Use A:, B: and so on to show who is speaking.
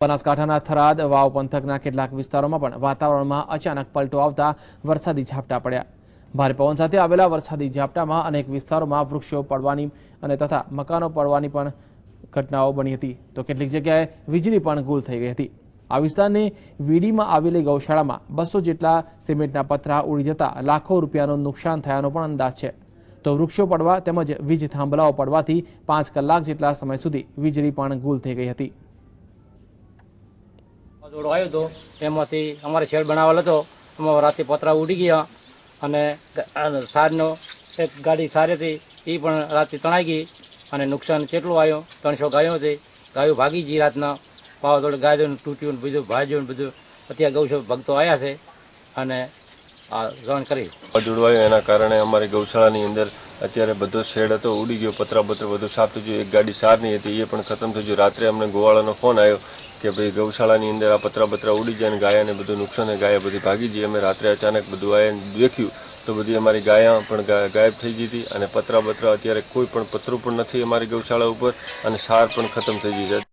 A: બનાસકાંઠાના થરાદ, વાવ પંથકના કેટલાક વિસ્તારોમાં પણ વાતાવરણમાં અચાનક પલટો આવતા વરસાદી ઝાપટા પડ્યા. ભારે પવન સાથે આવેલા વરસાદી ઝાપટામાં અનેક વિસ્તારોમાં વૃક્ષો પડવાની અને તથા મકાનો પડવાની પણ ઘટનાઓ બની હતી. તો કેટલીક જગ્યાએ વીજળી પણ ગુલ થઈ ગઈ હતી. આ વિસ્તારની વીડીમાં આવેલી ગૌશાળામાં બસો જેટલા સિમેન્ટના પથરા ઉડી જતા લાખો રૂપિયાનું નુકસાન થયાનો પણ અંદાજ છે. તો વૃક્ષો પડવા તેમજ વીજ થાંભલાઓ પડવાથી પાંચ કલાક જેટલા સમય સુધી વીજળી પણ ગુલ થઈ ગઈ હતી.
B: વાવાઝોડું આવ્યો હતો એમાંથી અમારે શેડ બનાવેલો હતો. એમાં રાતે પતરા ઉડી ગયા અને સારનો એક ગાડી સારી હતી, એ પણ રાતે તણાઈ ગઈ અને નુકસાન કેટલું આવ્યું? ત્રણસો ગાયો હતી. ગાયો ભાગી ગઈ રાતના. વાવાઝોડું ગાયો તૂટ્યું બીજું ભાજ્યું બધું. અત્યારે ગૌશો ભક્તો આવ્યા છે અને આ જાણ કરી.
C: એના કારણે અમારી ગૌશાળાની અંદર અત્યારે બધો શેડ હતો, ઉડી ગયો પતરા બતરા બધું સાફ થઈ ગયું. એક ગાડી સારની હતી, એ પણ ખતમ થઈ ગયું. રાત્રે અમને ગોવાળાનો ફોન આવ્યો કે ભાઈ ગૌશાળાની અંદર આ પતરા બતરા ઉડી જાય અને ગાયાને બધું નુકસાન ગાયા બધી ભાગી ગઈ. અમે રાત્રે અચાનક બધું આવ્યા દેખ્યું તો બધી અમારી ગાયા પણ ગાયબ થઈ ગઈ હતી. અને પતરા બતરા અત્યારે કોઈ પણ પતરું પણ નથી અમારી ગૌશાળા ઉપર અને સાર પણ ખતમ થઈ ગઈ છે.